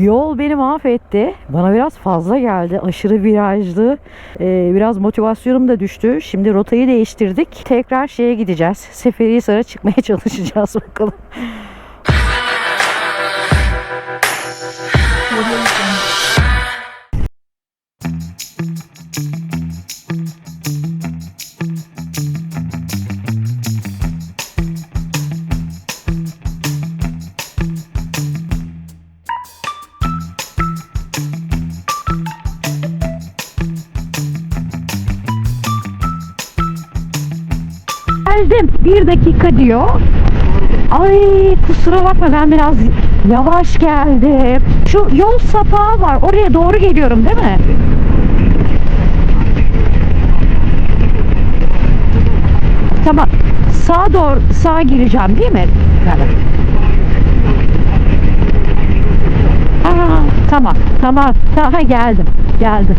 Yol beni mahvetti. Bana biraz fazla geldi. Aşırı virajlı. Ee, biraz motivasyonum da düştü. Şimdi rotayı değiştirdik. Tekrar şeye gideceğiz. Seferihisar'a çıkmaya çalışacağız bakalım. Bir dakika diyor. Ay kusura bakma ben biraz yavaş geldim. Şu yol sapağı var. Oraya doğru geliyorum değil mi? Tamam. Sağa doğru sağa gireceğim değil mi? Evet. Aa, tamam. Tamam. Daha geldim. Geldim.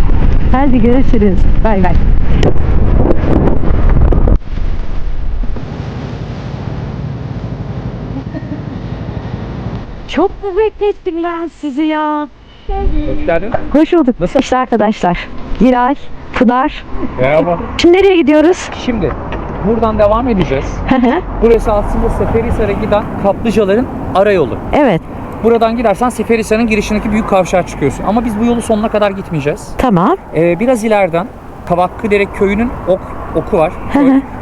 Hadi görüşürüz. Bay bay. Çok mu beklettim ben sizi ya? Hoş geldin. Hoş bulduk. İşte arkadaşlar. Giray, Pınar. Merhaba. Şimdi nereye gidiyoruz? Şimdi buradan devam edeceğiz. Burası aslında Seferihisar'a giden kaplıcaların ara yolu. evet, Buradan gidersen Seferihisar'ın girişindeki büyük kavşağa çıkıyorsun. Ama biz bu yolu sonuna kadar gitmeyeceğiz. tamam. Ee, biraz ileriden Tavakkıdere köyünün ok, oku var.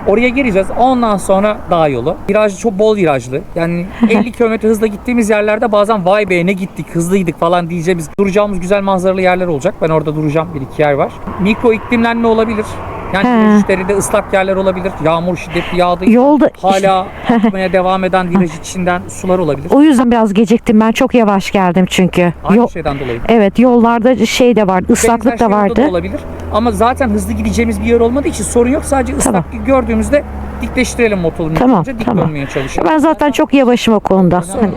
Oraya gireceğiz. Ondan sonra dağ yolu. Virajlı çok bol virajlı. Yani 50 km hızla gittiğimiz yerlerde bazen vay be ne gittik hızlıydık falan diyeceğimiz duracağımız güzel manzaralı yerler olacak. Ben orada duracağım bir iki yer var. Mikro iklimlenme olabilir. Yani virajlarda ıslak yerler olabilir. Yağmur şiddetli yağdığı Yolda hala akmaya devam eden viraj içinden sular olabilir. o yüzden biraz geciktim. Ben çok yavaş geldim çünkü. Aynı Yo- şeyden dolayı. evet, yollarda şey de vardı, ıslaklık Benzer da şey orada vardı. olabilir. Ama zaten hızlı gideceğimiz bir yer olmadığı için sorun yok. Sadece ıslak gördüğümüzde dikleştirelim motorunu. Tamam, Önce dik tamam. dönmeye çalışalım. Ben zaten çok yavaşım o konuda. Hani-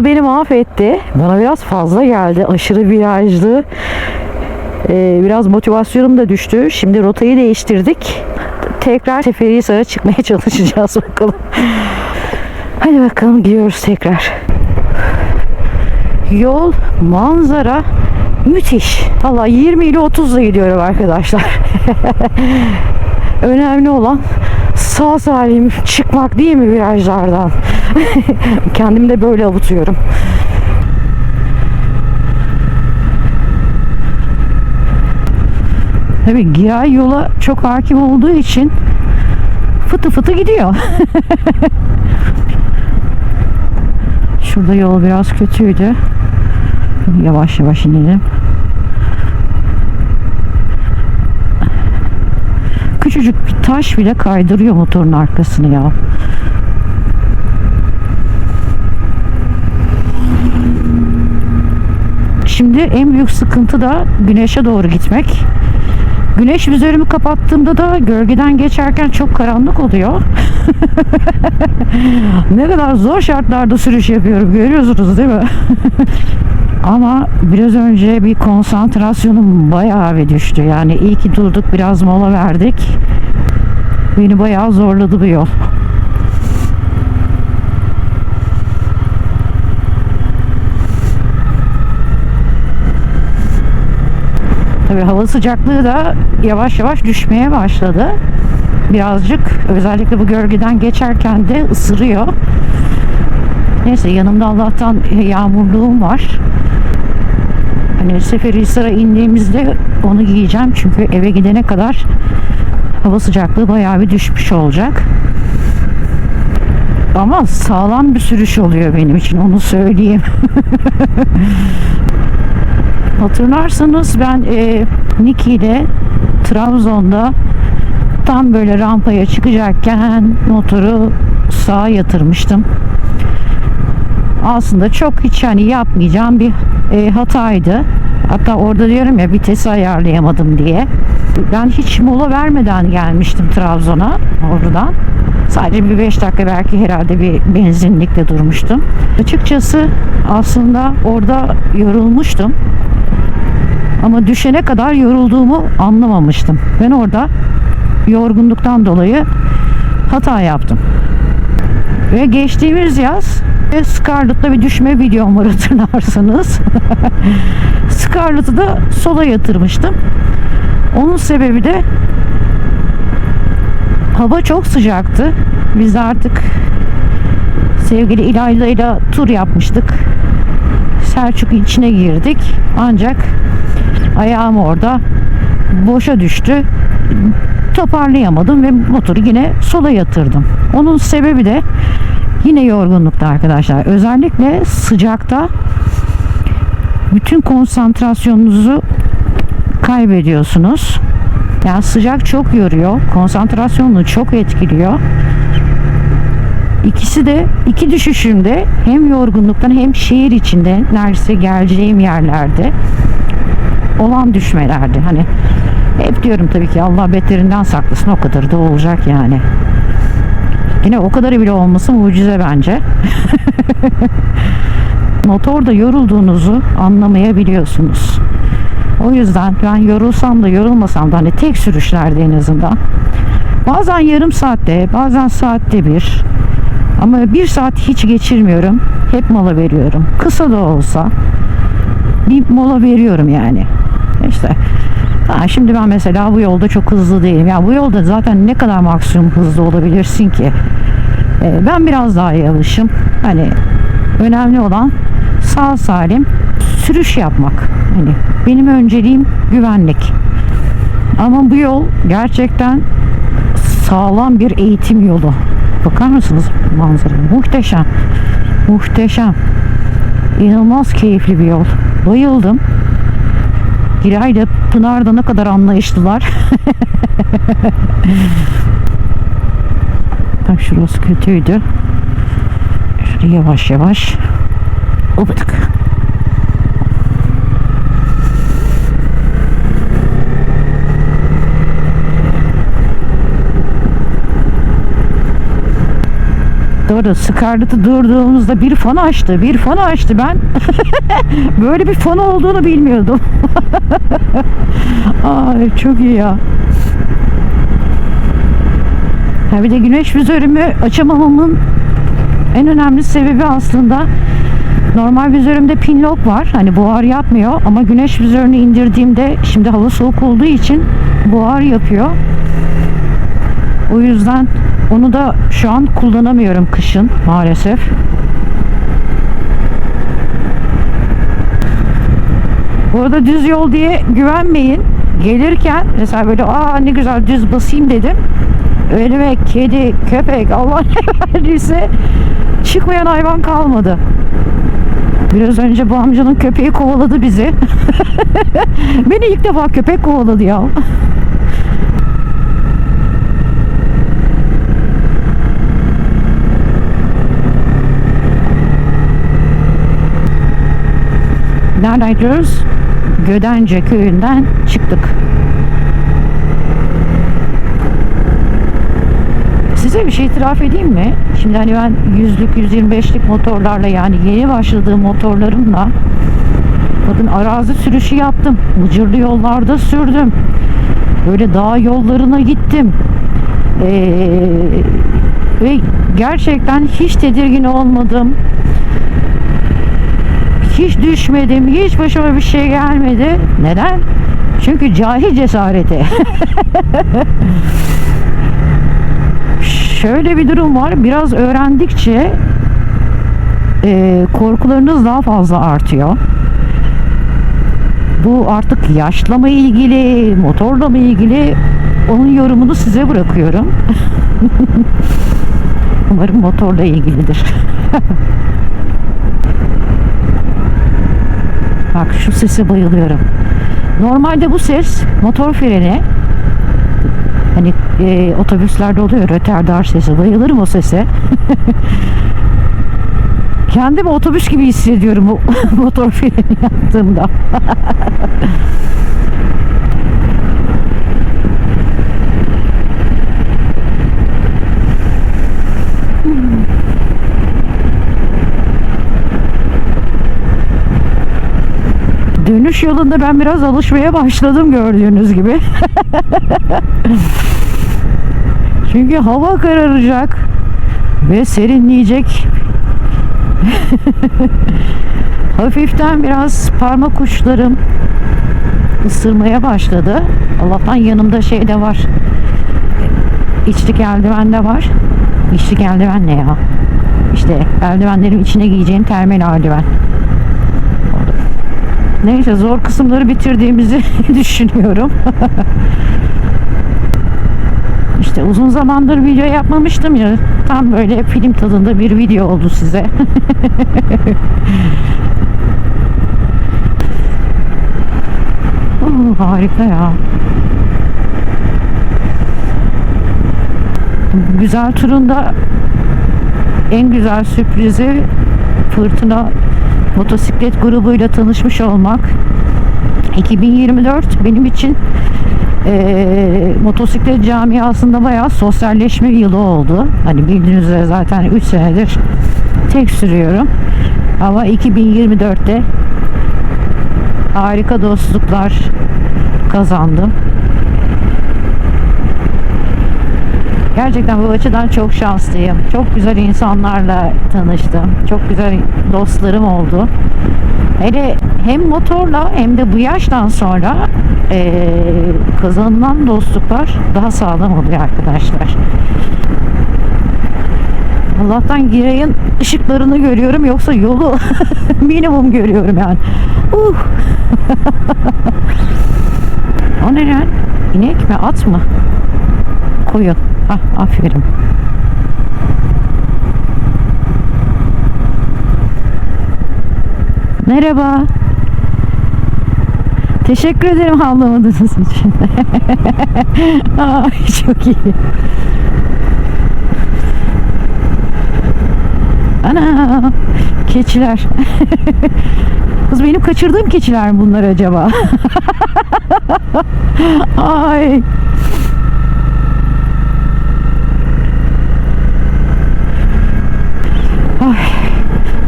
Yol beni mahvetti. Bana biraz fazla geldi. Aşırı virajlı. Ee, biraz motivasyonum da düştü. Şimdi rotayı değiştirdik. Tekrar Seferihisar'a çıkmaya çalışacağız bakalım. Hadi bakalım gidiyoruz tekrar. Yol, manzara müthiş. Valla 20 ile 30 ile gidiyorum arkadaşlar. Önemli olan sağ salim çıkmak değil mi virajlardan? Kendimi de böyle avutuyorum. Tabii Giray yola çok hakim olduğu için fıtı fıtı gidiyor. Şurada yol biraz kötüydü. Yavaş yavaş inelim. Küçücük bir taş bile kaydırıyor motorun arkasını ya. Şimdi en büyük sıkıntı da güneşe doğru gitmek. Güneş üzerimi kapattığımda da gölgeden geçerken çok karanlık oluyor. ne kadar zor şartlarda sürüş yapıyorum görüyorsunuz değil mi? Ama biraz önce bir konsantrasyonum bayağı bir düştü. Yani iyi ki durduk biraz mola verdik. Beni bayağı zorladı bu yol. Tabii hava sıcaklığı da yavaş yavaş düşmeye başladı. Birazcık özellikle bu gölgeden geçerken de ısırıyor. Neyse yanımda Allah'tan yağmurluğum var. Hani Seferihisar'a indiğimizde onu giyeceğim çünkü eve gidene kadar hava sıcaklığı bayağı bir düşmüş olacak. Ama sağlam bir sürüş oluyor benim için onu söyleyeyim. Hatırlarsanız ben e, Niki ile Trabzon'da tam böyle rampaya çıkacakken motoru sağa yatırmıştım. Aslında çok hiç hani yapmayacağım bir e, hataydı. Hatta orada diyorum ya vitesi ayarlayamadım diye. Ben hiç mola vermeden gelmiştim Trabzon'a oradan. Sadece bir 5 dakika belki herhalde bir benzinlikte durmuştum. Açıkçası aslında orada yorulmuştum. Ama düşene kadar yorulduğumu anlamamıştım. Ben orada yorgunluktan dolayı hata yaptım. Ve geçtiğimiz yaz e, Scarlett'la bir düşme videom var hatırlarsanız. Scarlett'ı da sola yatırmıştım. Onun sebebi de hava çok sıcaktı. Biz artık sevgili İlayla ile tur yapmıştık. Selçuk içine girdik. Ancak ayağım orada boşa düştü. Toparlayamadım ve motoru yine sola yatırdım. Onun sebebi de yine yorgunlukta arkadaşlar. Özellikle sıcakta bütün konsantrasyonunuzu kaybediyorsunuz. Yani sıcak çok yoruyor. Konsantrasyonunu çok etkiliyor. İkisi de iki düşüşümde hem yorgunluktan hem şehir içinde neredeyse geleceğim yerlerde olan düşmelerdi. Hani hep diyorum tabii ki Allah beterinden saklasın o kadar da olacak yani. Yine o kadarı bile olması mucize bence. Motorda yorulduğunuzu anlamayabiliyorsunuz. O yüzden ben yorulsam da yorulmasam da hani tek sürüşlerde en azından. Bazen yarım saatte, bazen saatte bir. Ama bir saat hiç geçirmiyorum. Hep mola veriyorum. Kısa da olsa bir mola veriyorum yani. İşte ha, şimdi ben mesela bu yolda çok hızlı değilim. Ya bu yolda zaten ne kadar maksimum hızlı olabilirsin ki? Ee, ben biraz daha yavaşım. Hani önemli olan sağ salim sürüş yapmak. Hani benim önceliğim güvenlik. Ama bu yol gerçekten sağlam bir eğitim yolu. Bakar mısınız manzaraya? Muhteşem. Muhteşem. İnanılmaz keyifli bir yol. Bayıldım. Giray ile Pınar da ne kadar anlayışlılar. Bak şurası kötüydü. Şöyle yavaş yavaş. Obadık. Doğru Scarlett'ı durduğumuzda bir fan açtı. Bir fan açtı ben. Böyle bir fan olduğunu bilmiyordum. Ay çok iyi ya. Ha bir de güneş vizörümü açamamamın en önemli sebebi aslında normal vizörümde pin lock var. Hani buhar yapmıyor ama güneş vizörünü indirdiğimde şimdi hava soğuk olduğu için buhar yapıyor. O yüzden onu da şu an kullanamıyorum kışın maalesef. Bu arada düz yol diye güvenmeyin. Gelirken mesela böyle aa ne güzel düz basayım dedim. Önüme kedi, köpek Allah ne verdiyse çıkmayan hayvan kalmadı. Biraz önce bu amcanın köpeği kovaladı bizi. Beni ilk defa köpek kovaladı ya. Nereden gidiyoruz? Gödence köyünden çıktık. Size bir şey itiraf edeyim mi? Şimdi hani ben 100'lük 125'lik motorlarla yani yeni başladığım motorlarımla bakın arazi sürüşü yaptım. Mıcırlı yollarda sürdüm. Böyle dağ yollarına gittim. Ee, ve gerçekten hiç tedirgin olmadım. Hiç düşmedim. Hiç başıma bir şey gelmedi. Neden? Çünkü cahil cesareti. Şöyle bir durum var. Biraz öğrendikçe e, korkularınız daha fazla artıyor. Bu artık yaşla mı ilgili, motorla mı ilgili onun yorumunu size bırakıyorum. Umarım motorla ilgilidir. Bak şu sese bayılıyorum. Normalde bu ses motor freni hani e, otobüslerde oluyor röterdar sesi. Bayılırım o sese. Kendimi otobüs gibi hissediyorum bu motor freni yaptığımda. Dönüş yolunda ben biraz alışmaya başladım gördüğünüz gibi. Çünkü hava kararacak ve serinleyecek. Hafiften biraz parmak uçlarım ısırmaya başladı. Allah'tan yanımda şey de var. İçlik eldiven de var. İçlik eldiven ne ya? İşte eldivenlerin içine giyeceğim termal eldiven. Neyse zor kısımları bitirdiğimizi düşünüyorum. işte uzun zamandır video yapmamıştım ya. Tam böyle film tadında bir video oldu size. Oo, harika ya. Güzel turunda en güzel sürprizi fırtına motosiklet grubuyla tanışmış olmak 2024 benim için e, motosiklet camiasında bayağı sosyalleşme yılı oldu. Hani bildiğiniz üzere zaten 3 senedir tek sürüyorum. Ama 2024'te harika dostluklar kazandım. Gerçekten bu açıdan çok şanslıyım. Çok güzel insanlarla tanıştım. Çok güzel dostlarım oldu. Hele hem motorla hem de bu yaştan sonra eee, kazanılan dostluklar daha sağlam oluyor arkadaşlar. Allah'tan Giray'ın ışıklarını görüyorum yoksa yolu minimum görüyorum yani. Uh. o ne lan? İnek mi at mı? Koyun. Hah, aferin. Merhaba. Teşekkür ederim havlamadığınız için. Ay çok iyi. Ana keçiler. Kız benim kaçırdığım keçiler mi bunlar acaba? Ay. Ay.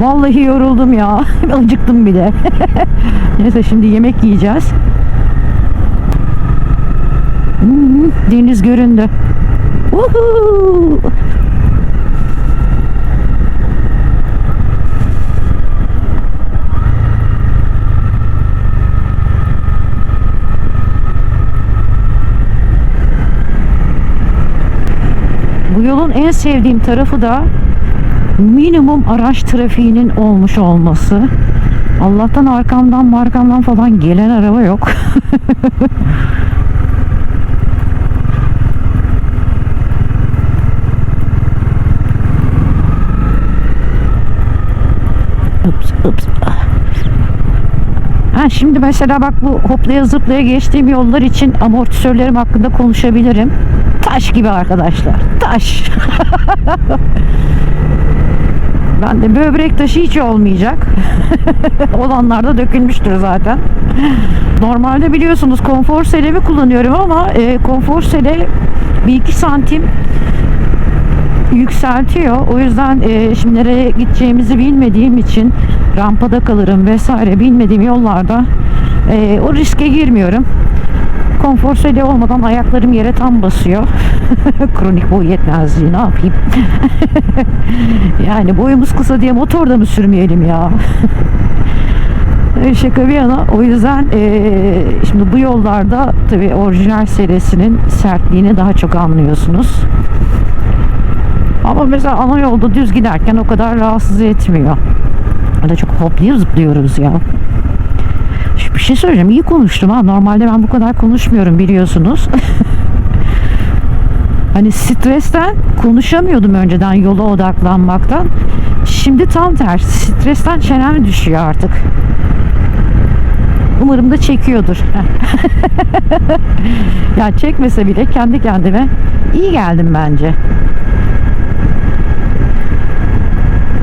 Vallahi yoruldum ya. Acıktım bir de. Neyse şimdi yemek yiyeceğiz. Hmm, deniz göründü. Woohoo! Bu yolun en sevdiğim tarafı da minimum araç trafiğinin olmuş olması. Allah'tan arkamdan markamdan falan gelen araba yok. Ups, ups. Ha, şimdi mesela bak bu hoplaya zıplaya geçtiğim yollar için amortisörlerim hakkında konuşabilirim. Taş gibi arkadaşlar. Taş. ben de böbrek taşı hiç olmayacak. Olanlar da dökülmüştür zaten. Normalde biliyorsunuz konfor selemi kullanıyorum ama e, konfor sele bir iki santim yükseltiyor. O yüzden e, şimdi nereye gideceğimizi bilmediğim için rampada kalırım vesaire bilmediğim yollarda e, o riske girmiyorum. Konfor seli olmadan ayaklarım yere tam basıyor. Kronik boy yetmezliği ne yapayım? yani boyumuz kısa diye motor da mı sürmeyelim ya? Şaka bir yana o yüzden e, şimdi bu yollarda tabii orijinal serisinin sertliğini daha çok anlıyorsunuz. Ama mesela ana yolda düz giderken o kadar rahatsız etmiyor. Öyle çok hoplayıp zıplıyoruz ya. Bir şey söyleyeceğim. iyi konuştum ha. Normalde ben bu kadar konuşmuyorum biliyorsunuz. hani stresten konuşamıyordum önceden yola odaklanmaktan. Şimdi tam tersi. Stresten çenem düşüyor artık. Umarım da çekiyordur. ya çekmese bile kendi kendime iyi geldim bence.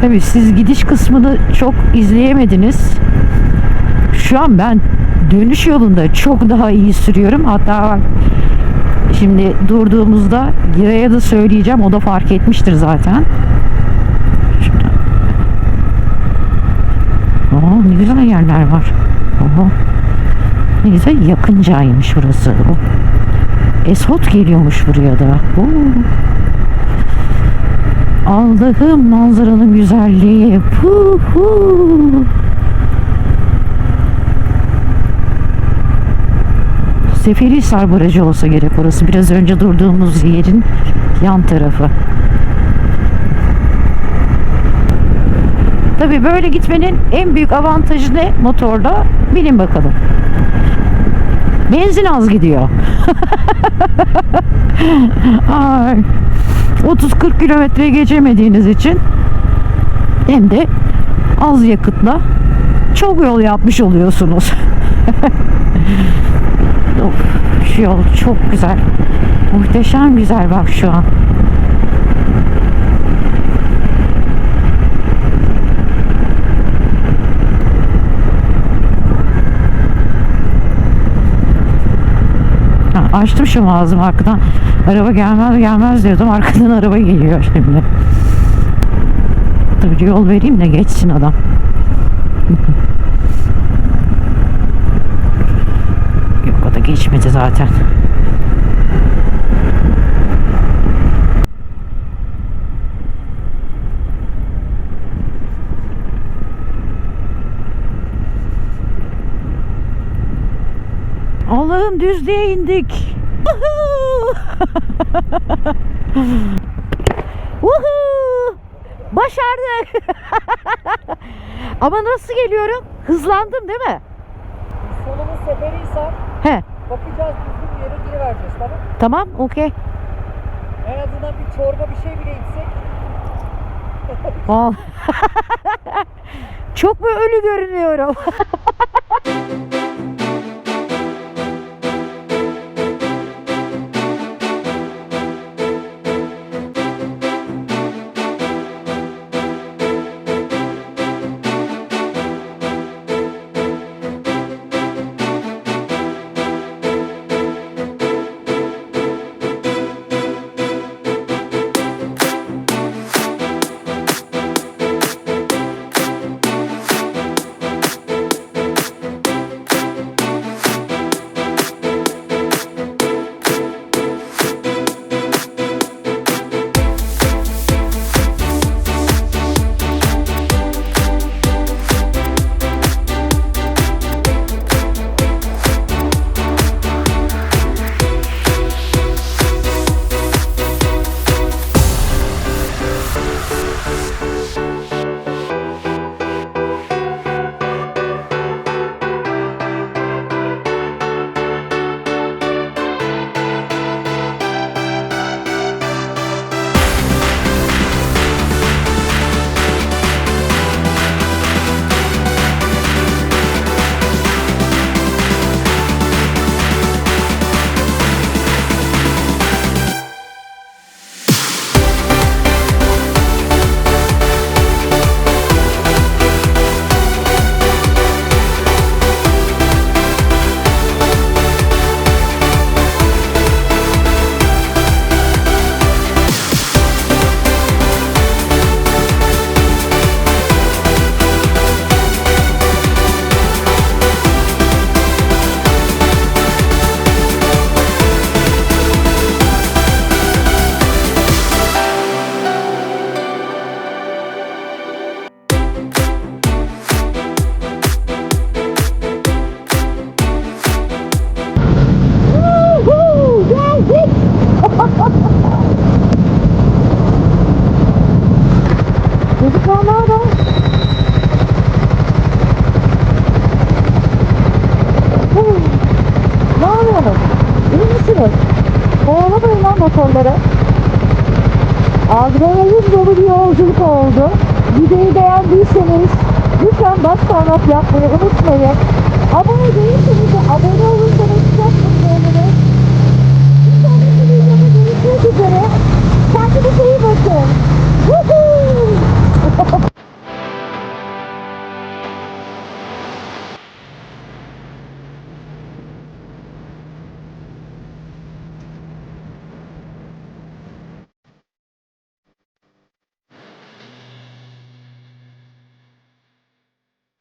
Tabii siz gidiş kısmını çok izleyemediniz. Şu an ben dönüş yolunda çok daha iyi sürüyorum. Hatta bak şimdi durduğumuzda Giray'a da söyleyeceğim. O da fark etmiştir zaten. Oo, ne güzel yerler var. Oho. Ne güzel yakıncaymış burası. Oh. Esot geliyormuş buraya da. Oo. Allah'ım manzaranın güzelliği. Hu hu. Seferihisar Barajı olsa gerek orası. Biraz önce durduğumuz yerin yan tarafı. Tabii böyle gitmenin en büyük avantajı ne motorda? Bilin bakalım. Benzin az gidiyor. Ay. 30-40 kilometre geçemediğiniz için hem de az yakıtla çok yol yapmış oluyorsunuz. of, şu yol çok güzel. Muhteşem güzel bak şu an. Açtım şu ağzımı arkadan. Araba gelmez gelmez diyordum. Arkadan araba geliyor şimdi. Tabii yol vereyim de geçsin adam. Yok o da geçmedi zaten. Allah'ım düzlüğe indik. Uhu! Başardık. Ama nasıl geliyorum? Hızlandım değil mi? Solumuz Seferihisar. He. Bakacağız düzgün bir yere geri vereceğiz tamam Tamam, okey. En azından bir çorba bir şey bile içsek. Vallahi. Çok mu ölü görünüyorum? Uuu. Ne yapıyorsunuz? İyi misiniz? Koyalamayın lan motorları. Adrenalin dolu bir yolculuk oldu. Videoyu beğendiyseniz lütfen bas parmak yapmayı unutmayın. Abone değilseniz de abone olursanız çok mutlu oluruz. Bir sonraki videoda görüşmek üzere. Kendinize iyi bakın. Woohoo!